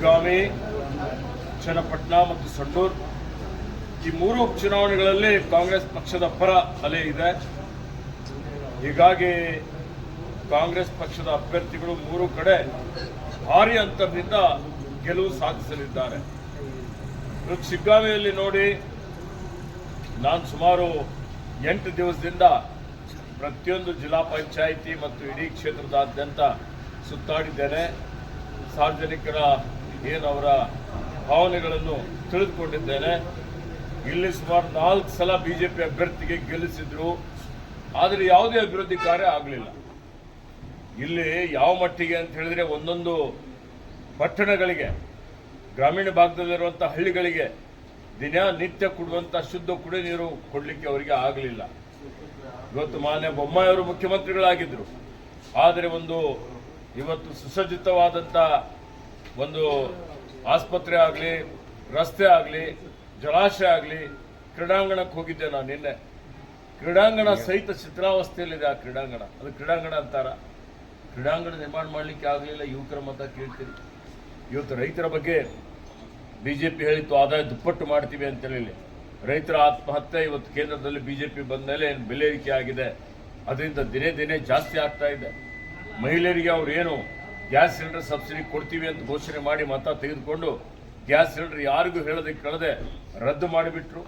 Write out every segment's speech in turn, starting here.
ಶಿಗ್ಗಾಂವಿ ಚನ್ನಪಟ್ಟಣ ಮತ್ತು ಸಂಡೂರ್ ಈ ಮೂರು ಉಪಚುನಾವಣೆಗಳಲ್ಲಿ ಕಾಂಗ್ರೆಸ್ ಪಕ್ಷದ ಪರ ಅಲೆ ಇದೆ. ಹೀಗಾಗಿ ಕಾಂಗ್ರೆಸ್ ಪಕ್ಷದ ಅಭ್ಯರ್ಥಿಗಳು ಮೂರು ಕಡೆ ಭಾರಿ ಅಂತರದಿಂದ ಗೆಲುವು ಸಾಧಿಸಲಿದ್ದಾರೆ. ಇವತ್ತು ನೋಡಿ ನಾನು ಸುಮಾರು ಎಂಟು ದಿವಸದಿಂದ ಪ್ರತಿಯೊಂದು ಜಿಲ್ಲಾ ಪಂಚಾಯಿತಿ ಮತ್ತು ಇಡೀ ಕ್ಷೇತ್ರದಾದ್ಯಂತ ಸುತ್ತಾಡಿದ್ದೇನೆ. ಸಾರ್ವಜನಿಕರ ಏನು ಅವರ ಭಾವನೆಗಳನ್ನು ತಿಳಿದುಕೊಂಡಿದ್ದೇನೆ. ಇಲ್ಲಿ ಸುಮಾರು ನಾಲ್ಕು ಸಲ ಬಿಜೆಪಿ ಅಭ್ಯರ್ಥಿಗೆ ಗೆಲ್ಲಿಸಿದ್ರು. ಆದರೆ ಯಾವುದೇ ಅಭಿವೃದ್ಧಿ ಕಾರ್ಯ ಆಗಲಿಲ್ಲ. ಇಲ್ಲಿ ಯಾವ ಮಟ್ಟಿಗೆ ಅಂತ ಹೇಳಿದ್ರೆ ಒಂದೊಂದು ಪಟ್ಟಣಗಳಿಗೆ, ಗ್ರಾಮೀಣ ಭಾಗದಲ್ಲಿರುವಂಥ ಹಳ್ಳಿಗಳಿಗೆ ದಿನ ನಿತ್ಯ ಕೊಡುವಂಥ ಶುದ್ಧ ಕುಡಿಯ ನೀರು ಕೊಡಲಿಕ್ಕೆ ಅವರಿಗೆ ಆಗಲಿಲ್ಲ. ಇವತ್ತು ಮಾನ್ಯ ಬೊಮ್ಮಾಯಿಯವರು ಮುಖ್ಯಮಂತ್ರಿಗಳಾಗಿದ್ದರು ಆದರೆ ಒಂದು ಇವತ್ತು ಸುಸಜ್ಜಿತವಾದಂಥ ಒಂದು ಆಸ್ಪತ್ರೆ ಆಗಲಿ ರಸ್ತೆ ಆಗಲಿ ಜಲಾಶಯ ಆಗಲಿ ಕ್ರೀಡಾಂಗಣಕ್ಕೆ ಹೋಗಿದ್ದೆ ನಾನು ನಿನ್ನೆ. ಕ್ರೀಡಾಂಗಣ ಸಹಿತ ಚಿತ್ರಾವಸ್ಥೆಯಲ್ಲಿದೆ ಆ ಕ್ರೀಡಾಂಗಣ. ಅದು ಕ್ರೀಡಾಂಗಣ ಅಂತಾರ. ಕ್ರೀಡಾಂಗಣ ನಿರ್ಮಾಣ ಮಾಡಲಿಕ್ಕೆ ಆಗಲಿಲ್ಲ ಯುವಕರ ಮತ ಕೇಳ್ತೀರಿ. ಇವತ್ತು ರೈತರ ಬಗ್ಗೆ ಬಿಜೆಪಿ ಹೇಳಿತ್ತು ಆದಾಯ ದುಪ್ಪಟ್ಟು ಮಾಡ್ತೀವಿ ಅಂತ ಹೇಳಿ ರೈತರ ಆತ್ಮಹತ್ಯೆ ಇವತ್ತು ಕೇಂದ್ರದಲ್ಲಿ ಬಿಜೆಪಿ ಬಂದ ಮೇಲೆ ಏನು ಬೆಲೆ ಏರಿಕೆ ಆಗಿದೆ. ಅದರಿಂದ ದಿನೇ ದಿನೇ ಜಾಸ್ತಿ ಆಗ್ತಾ ಇದೆ. ಮಹಿಳೆಯರಿಗೆ ಅವರೇನು ಗ್ಯಾಸ್ ಸಿಲಿಂಡರ್ ಸಬ್ಸಿಡಿ ಕೊಡ್ತೀವಿ ಅಂತ ಘೋಷಣೆ ಮಾಡಿ ಮತ ತೆಗೆದುಕೊಂಡು ಗ್ಯಾಸ್ ಸಿಲಿಂಡರ್ ಯಾರಿಗೂ ಹೇಳೋದಕ್ಕೆ ಕಳೆದೆ ರದ್ದು ಮಾಡಿಬಿಟ್ರು.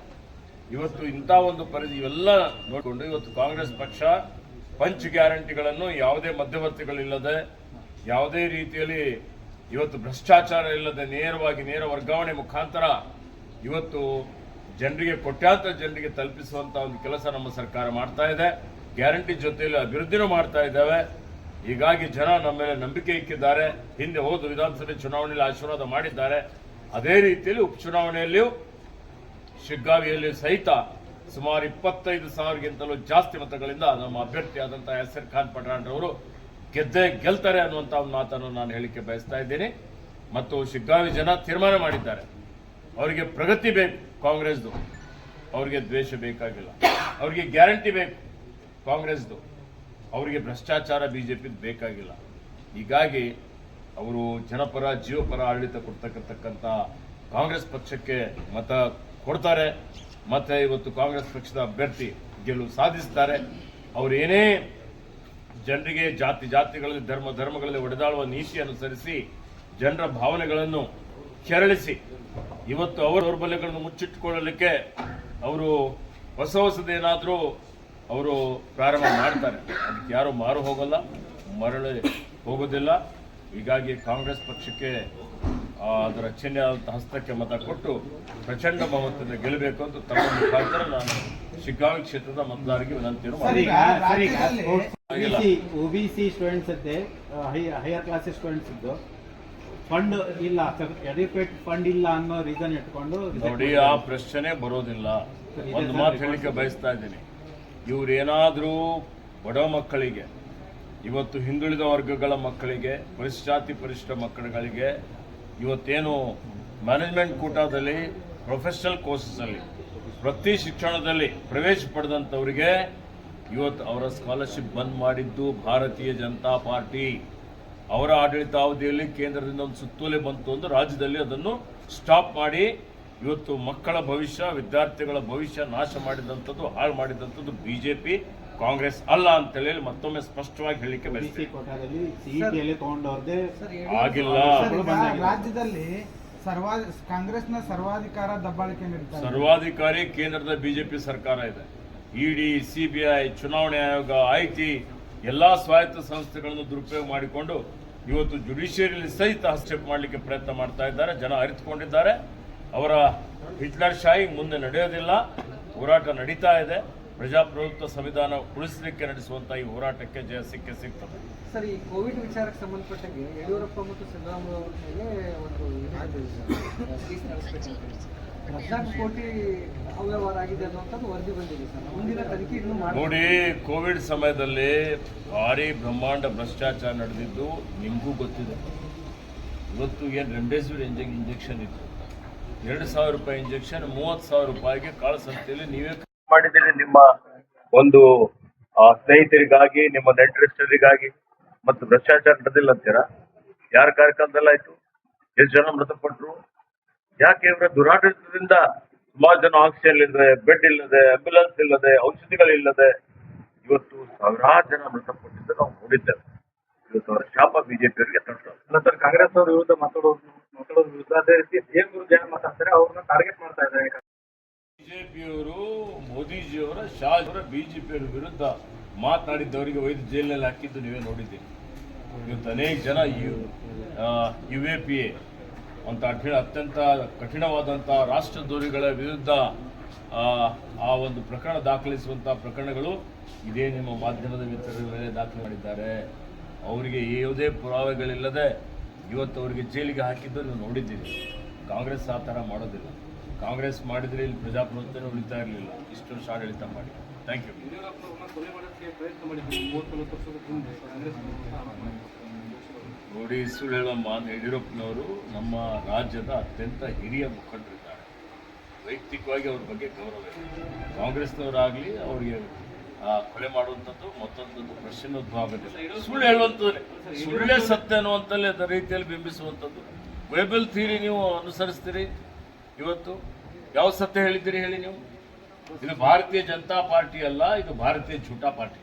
ಇವತ್ತು ಇಂಥ ಒಂದು ಪರಿಧಿ ಇವೆಲ್ಲ ನೋಡಿಕೊಂಡು ಇವತ್ತು ಕಾಂಗ್ರೆಸ್ ಪಕ್ಷ ಪಂಚ್ ಗ್ಯಾರಂಟಿಗಳನ್ನು ಯಾವುದೇ ಮಧ್ಯವರ್ತಿಗಳಿಲ್ಲದೆ, ಯಾವುದೇ ರೀತಿಯಲ್ಲಿ ಇವತ್ತು ಭ್ರಷ್ಟಾಚಾರ ಇಲ್ಲದೆ ನೇರವಾಗಿ ನೇರ ವರ್ಗಾವಣೆ ಮುಖಾಂತರ ಇವತ್ತು ಜನರಿಗೆ, ಕೋಟ್ಯಾಂತರ ಜನರಿಗೆ ತಲುಪಿಸುವಂಥ ಒಂದು ಕೆಲಸ ನಮ್ಮ ಸರ್ಕಾರ ಮಾಡ್ತಾ ಇದೆ. ಗ್ಯಾರಂಟಿ ಜೊತೆಯಲ್ಲಿ ಅಭಿವೃದ್ಧಿನೂ ಮಾಡ್ತಾ ಇದ್ದೇವೆ. ಹೀಗಾಗಿ ಜನ ನಮ್ಮ ಮೇಲೆ ನಂಬಿಕೆ ಇಕ್ಕಿದ್ದಾರೆ. ಹಿಂದೆ ಹೋದ ವಿಧಾನಸಭೆ ಚುನಾವಣೆಯಲ್ಲಿ ಆಶೀರ್ವಾದ ಮಾಡಿದ್ದಾರೆ. ಅದೇ ರೀತಿಯಲ್ಲಿ ಉಪಚುನಾವಣೆಯಲ್ಲಿಯೂ ಶಿಗ್ಗಾವಿಯಲ್ಲಿ ಸಹಿತ ಸುಮಾರು ಇಪ್ಪತ್ತೈದು ಸಾವಿರಗಿಂತಲೂ ಜಾಸ್ತಿ ಮತಗಳಿಂದ ನಮ್ಮ ಅಭ್ಯರ್ಥಿಯಾದಂತಹ ಎಸ್ ಖಾನ್ ಪಠಾಣ್ ಅವರು ಗೆದ್ದೇ ಗೆಲ್ತಾರೆ ಅನ್ನುವಂಥ ಒಂದು ಮಾತನ್ನು ನಾನು ಹೇಳಿಕೆ ಬಯಸ್ತಾ ಇದ್ದೀನಿ. ಮತ್ತು ಶಿಗ್ಗಾವಿ ಜನ ತೀರ್ಮಾನ ಮಾಡಿದ್ದಾರೆ. ಅವರಿಗೆ ಪ್ರಗತಿ ಬೇಕು ಕಾಂಗ್ರೆಸ್ದು. ಅವರಿಗೆ ದ್ವೇಷ ಬೇಕಾಗಿಲ್ಲ. ಅವರಿಗೆ ಗ್ಯಾರಂಟಿ ಬೇಕು ಕಾಂಗ್ರೆಸ್ದು. ಅವರಿಗೆ ಭ್ರಷ್ಟಾಚಾರ ಬಿ ಬಿಜೆಪಿ ಬೇಕಾಗಿಲ್ಲ. ಹೀಗಾಗಿ ಅವರು ಜನಪರ, ಜೀವಪರ ಆಡಳಿತ ಕೊಡ್ತಕ್ಕಂಥ ಕಾಂಗ್ರೆಸ್ ಪಕ್ಷಕ್ಕೆ ಮತ ಕೊಡ್ತಾರೆ. ಮತ್ತೆ ಇವತ್ತು ಕಾಂಗ್ರೆಸ್ ಪಕ್ಷದ ಅಭ್ಯರ್ಥಿ ಗೆಲುವು ಸಾಧಿಸ್ತಾರೆ. ಅವರೇನೇ ಜನರಿಗೆ, ಜಾತಿ ಜಾತಿಗಳಲ್ಲಿ, ಧರ್ಮ ಧರ್ಮಗಳಲ್ಲಿ ಒಡೆದಾಳುವ ನೀತಿ ಅನುಸರಿಸಿ ಜನರ ಭಾವನೆಗಳನ್ನು ಕೆರಳಿಸಿ ಇವತ್ತು ಅವರ ದೌರ್ಬಲ್ಯಗಳನ್ನು ಮುಚ್ಚಿಟ್ಟುಕೊಳ್ಳಲಿಕ್ಕೆ ಅವರು ಹೊಸ ಹೊಸದೇನಾದರೂ ಅವರು ಪ್ರಾರಂಭ ಮಾಡ್ತಾರೆ. ಅದಕ್ಕೆ ಯಾರು ಮಾರು ಹೋಗಲ್ಲ ಮರಳಿ ಹೋಗೋದಿಲ್ಲ. ಹೀಗಾಗಿ ಕಾಂಗ್ರೆಸ್ ಪಕ್ಷಕ್ಕೆ ಅದರ ಚಿಹ್ನೆಯಾದಂಥ ಹಸ್ತಕ್ಕೆ ಮತ ಕೊಟ್ಟು ಪ್ರಚಂಡ ಬಹುಮತದಿಂದ ಗೆಲ್ಲಬೇಕು ಅಂತ ತಮ್ಮ ಮುಖಾಂತರ ನಾನು ಶಿಕಾಂಗ್ ಕ್ಷೇತ್ರದ ಮತದಾರರಿಗೆ ವಿನಂತಿಯನ್ನು ಸರ್ ಮಾಡಿ ಈಗ ರಾಜ್ಯದಲ್ಲಿ ಆಗಿಲ್ಲ. ಒಬಿಸಿ ಸ್ಟೂಡೆಂಟ್ಸ್ ಇದ್ದೆ ಹೈಯರ್ ಕ್ಲಾಸಸ್ ಸ್ಟೂಡೆಂಟ್ಸ್ ಇದ್ದು ಫಂಡ್ ಇಲ್ಲ ಎಡಿಪೇಟ್ ಫಂಡ್ ಇಲ್ಲ ಅನ್ನೋ ರೀಸನ್ ಇಟ್ಕೊಂಡು ನೋಡಿ ಆ ಪ್ರಶ್ನೆ ಬರೋದಿಲ್ಲ. ಒಂದು ಮಾತು ಹೇಳಿಕೆ ಬಯಸ್ತಾ ಇದ್ದೀನಿ. ಇವ್ರೇನಾದ್ರೂ ಬಡ ಮಕ್ಕಳಿಗೆ, ಇವತ್ತು ಹಿಂದುಳಿದ ವರ್ಗಗಳ ಮಕ್ಕಳಿಗೆ ಪರಿಶಾತಿ ಪರಿಷ್ಠ ಮಕ್ಕಳುಗಳಿಗೆ ಇವತ್ತೇನು ಮ್ಯಾನೇಜ್ಮೆಂಟ್ ಕೂಟದಲ್ಲಿ ಪ್ರೊಫೆಷನಲ್ ಕೋರ್ಸಸ್ಸಲ್ಲಿ ವೃತ್ತಿ ಶಿಕ್ಷಣದಲ್ಲಿ ಪ್ರವೇಶ ಪಡೆದಂಥವರಿಗೆ ಇವತ್ತು ಅವರ ಸ್ಕಾಲರ್ಶಿಪ್ ಬಂದ್ ಮಾಡಿದ್ದು ಭಾರತೀಯ ಜನತಾ ಪಾರ್ಟಿ. ಅವರ ಆಡಳಿತಾವಧಿಯಲ್ಲಿ ಕೇಂದ್ರದಿಂದ ಒಂದು ಸುತ್ತೋಲೆ ಬಂತು ಅಂದ್ರೆ ರಾಜ್ಯದಲ್ಲಿ ಅದನ್ನು ಸ್ಟಾಪ್ ಮಾಡಿ ಇವತ್ತು ಮಕ್ಕಳ ಭವಿಷ್ಯ ವಿದ್ಯಾರ್ಥಿಗಳ ಭವಿಷ್ಯ ನಾಶ ಮಾಡಿದಂಥದ್ದು ಹಾಳು ಮಾಡಿದಂಥದ್ದು ಬಿಜೆಪಿ ಕಾಂಗ್ರೆಸ್ ಅಲ್ಲ ಅಂತ ಹೇಳಿ ಮತ್ತೊಮ್ಮೆ ಸ್ಪಷ್ಟವಾಗಿ ತಗೊಂಡವ್ರದ್ದೇ ಆಗಿಲ್ಲ. ರಾಜ್ಯದಲ್ಲಿ ಸರ್ವಾ ಕಾಂಗ್ರೆಸ್ನ ಸರ್ವಾಧಿಕಾರ ದಬ್ಬಾಳಿಕೆ ಸರ್ವಾಧಿಕಾರಿ ಕೇಂದ್ರದ ಬಿಜೆಪಿ ಸರ್ಕಾರ ಇದೆ. ಇಡಿ ಸಿಬಿಐ ಚುನಾವಣೆ ಆಯೋಗ ಐಟಿ ಎಲ್ಲಾ ಸ್ವಾಯತ್ತ ಸಂಸ್ಥೆಗಳನ್ನು ದುರುಪಯೋಗ ಮಾಡಿಕೊಂಡು ಇವತ್ತು ಜುಡಿಷಿಯರಿಯಲ್ಲಿ ಸಹಿತ ಹಸ್ತಕ್ಷೇಪ ಮಾಡಲಿಕ್ಕೆ ಪ್ರಯತ್ನ ಮಾಡ್ತಾ ಇದ್ದಾರೆ. ಜನ ಅರಿತುಕೊಂಡಿದ್ದಾರೆ. ಅವರ ಹಿಟ್ಲರ್ ಶಾಹಿ ಮುಂದೆ ನಡೆಯೋದಿಲ್ಲ. ಹೋರಾಟ ನಡೀತಾ ಇದೆ. ಪ್ರಜಾಪ್ರಭುತ್ವ ಸಂವಿಧಾನ ಉಳಿಸಲಿಕ್ಕೆ ನಡೆಸುವಂತ ಈ ಹೋರಾಟಕ್ಕೆ ಜಯ ಸಿಕ್ಕೇ ಸಿಗ್ತದೆ. ಸರ್ ಈ ಕೋವಿಡ್ ವಿಚಾರಕ್ಕೆ ಸಂಬಂಧಪಟ್ಟಂಗೆ ಯಡಿಯೂರಪ್ಪ ಮತ್ತು ಸಿದ್ದರಾಮಯ್ಯ ಅವರ ಮೇಲೆ ಒಂದು ಹದಿನಾಲ್ಕು ಕೋಟಿ ಅವ್ಯವಹಾರ ಆಗಿದೆ ಅನ್ನುವಂಥದ್ದು ವರದಿ ಬಂದಿದೆ ಸರ್. ಮುಂದಿನ ತನಿಖೆ ಇನ್ನೂ ನೋಡಿ ಕೋವಿಡ್ ಸಮಯದಲ್ಲಿ ಭಾರಿ ಬ್ರಹ್ಮಾಂಡ ಭ್ರಷ್ಟಾಚಾರ ನಡೆದಿದ್ದು ನಿಮಗೂ ಗೊತ್ತಿದೆ. ಇವತ್ತು ಏನು ರೆಮ್ಡೆಸಿವಿರ್ ಇಂಜೆಕ್ ಇಂಜೆಕ್ಷನ್ ಇತ್ತು. ಎರಡು ಸಾವಿರ ರೂಪಾಯಿ ಇಂಜೆಕ್ಷನ್ ಮೂವತ್ತು ಸಾವಿರ ರೂಪಾಯಿಗೆ ಕಾಳಸಂತೆಯಲ್ಲಿ ನೀವೇ ಮಾಡಿದ್ದೀರಿ ನಿಮ್ಮ ಒಂದು ಸ್ನೇಹಿತರಿಗಾಗಿ, ನಿಮ್ಮ ನೆಂಟರಿಷ್ಟರಿಗಾಗಿ ಮತ್ತು ಭ್ರಷ್ಟಾಚಾರ ನಡೆದಿಲ್ಲ ಅಂತೀರಾ? ಯಾರ ಕಾರ್ಯಕ್ರಮದಲ್ಲಾಯ್ತು ಎಷ್ಟು ಜನ ಮೃತಪಟ್ಟರು ಯಾಕೆ ಇವರ ದುರಾಡಳಿತದಿಂದ ಸುಮಾರು ಜನ ಆಕ್ಸಿಜನ್ ಇಲ್ಲದೆ ಬೆಡ್ ಇಲ್ಲದೆ ಆಂಬ್ಯುಲೆನ್ಸ್ ಇಲ್ಲದೆ, ಔಷಧಿಗಳಿಲ್ಲದೆ ಇವತ್ತು ಸಾವಿರಾರು ಜನ ಮೃತಪಟ್ಟಿದ್ದು ನಾವು ನೋಡಿದ್ದೇವೆ. ಇವತ್ತು ಅವರ ಶಾಪ ಬಿಜೆಪಿಯವರಿಗೆ ಅವರಿಗೆ ಅಲ್ಲ ಸರ್ ಕಾಂಗ್ರೆಸ್ ಅವ್ರ ವಿರುದ್ಧ ಮಾತಾಡೋದು ಮಾತಾಡೋದ್ರ ವಿರುದ್ಧ ಅದೇ ರೀತಿ ಸಿಎಂ ವಿರುದ್ಧ ಏನ್ ಮಾತಾಡ್ತಾರೆ ಅವ್ರನ್ನ ಟಾರ್ಗೆಟ್ ಮಾಡ್ತಾ ಇದ್ದಾರೆ. ಬಿಜೆಪಿಯವರು ಮೋದಿಜಿಯವರ ಅವರ ಬಿಜೆಪಿಯವರ ವಿರುದ್ಧ ಮಾತನಾಡಿದ್ದವರಿಗೆ ಒಯ್ದು ಜೈಲಿನಲ್ಲಿ ಹಾಕಿದ್ದು ನೀವೇ ನೋಡಿದ್ದೀರಿ. ಇವತ್ತು ಅನೇಕ ಜನ U U A P A ಅಂತ ಹೇಳಿ ಅತ್ಯಂತ ಕಠಿಣವಾದಂಥ ರಾಷ್ಟ್ರದ್ರೋಹಿಗಳ ವಿರುದ್ಧ ಆ, ಆ ಒಂದು ಪ್ರಕರಣ ದಾಖಲಿಸುವಂಥ ಪ್ರಕರಣಗಳು ಇದೇ ನಿಮ್ಮ ಮಾಧ್ಯಮದ ಮಿತ್ರರ ಮೇಲೆ ದಾಖಲೆ ಮಾಡಿದ್ದಾರೆ. ಅವರಿಗೆ ಯಾವುದೇ ಪುರಾವೆಗಳಿಲ್ಲದೆ ಇವತ್ತು ಅವರಿಗೆ ಜೈಲಿಗೆ ಹಾಕಿದ್ದು ನೀವು ನೋಡಿದ್ದೀರಿ. ಕಾಂಗ್ರೆಸ್ ಆ ಥರ ಮಾಡೋದಿಲ್ಲ. ಕಾಂಗ್ರೆಸ್ ಮಾಡಿದರೆ ಇಲ್ಲಿ ಪ್ರಜಾಪ್ರಭುತ್ವನೇ ಉಳಿತಾ ಇರಲಿಲ್ಲ. ಇಷ್ಟು ವರ್ಷ ಆಡಳಿತ ಮಾಡಿ ಥ್ಯಾಂಕ್ ಯು ನೋಡಿ ಸುಳ್ಳು ಹೇಳಮ್ಮ ಯಡಿಯೂರಪ್ಪನವರು ನಮ್ಮ ರಾಜ್ಯದ ಅತ್ಯಂತ ಹಿರಿಯ ಮುಖಂಡರಿದ್ದಾರೆ. ವೈಯಕ್ತಿಕವಾಗಿ ಅವ್ರ ಬಗ್ಗೆ ಗೌರವ ಇದೆ. ಕಾಂಗ್ರೆಸ್ನವರಾಗಲಿ ಅವರಿಗೆ ಕೊಲೆ ಮಾಡುವಂಥದ್ದು ಮತ್ತೊಂದು ಪ್ರಶ್ನೆ ಉದ್ಭವ ಆಗೋದಿಲ್ಲ ಸುಳ್ಳು ಹೇಳುವಂಥದ್ದು. ಸುಳ್ಳೇ ಸತ್ಯ ಅನ್ನುವಂಥಲ್ಲಿ ರೀತಿಯಲ್ಲಿ ಬಿಂಬಿಸುವಂಥದ್ದು. ಬೈಬಲ್ ಥಿಯರಿ ನೀವು ಅನುಸರಿಸ್ತೀರಿ? ಇವತ್ತು ಯಾವ ಸತ್ಯ ಹೇಳಿದ್ದೀರಿ ಹೇಳಿ ನೀವು? ಇದು ಭಾರತೀಯ ಜನತಾ ಪಾರ್ಟಿ ಅಲ್ಲ, ಇದು ಭಾರತೀಯ ಜೂಟಾ ಪಾರ್ಟಿ.